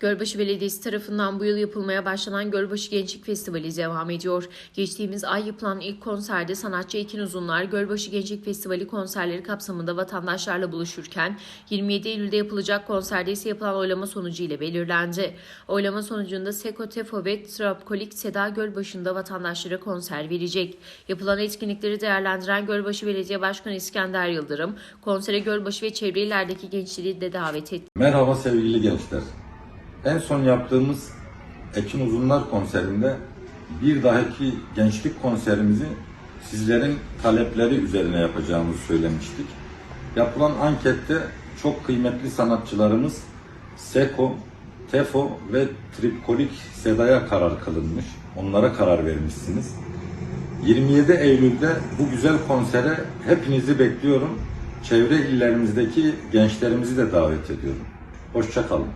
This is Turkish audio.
Gölbaşı Belediyesi tarafından bu yıl yapılmaya başlanan Gölbaşı Gençlik Festivali devam ediyor. Geçtiğimiz ay yapılan ilk konserde sanatçı Ekin Uzunlar Gölbaşı Gençlik Festivali konserleri kapsamında vatandaşlarla buluşurken 27 Eylül'de yapılacak konserde ise yapılan oylama sonucu ile belirlendi. Oylama sonucunda Seko Tefo ve Trapkolik Seda Gölbaşı'nda vatandaşlara konser verecek. Yapılan etkinlikleri değerlendiren Gölbaşı Belediye Başkanı İskender Yıldırım, konsere Gölbaşı ve çevre illerdeki gençleri de davet etti. Merhaba sevgili gençler. En son yaptığımız Ekin Uzunlar konserinde bir dahaki gençlik konserimizi sizlerin talepleri üzerine yapacağımızı söylemiştik. Yapılan ankette çok kıymetli sanatçılarımız Seko, Tefo ve Tripkolik Seda'ya karar kılınmış. Onlara karar vermişsiniz. 27 Eylül'de bu güzel konsere hepinizi bekliyorum. Çevre illerimizdeki gençlerimizi de davet ediyorum. Hoşça kalın.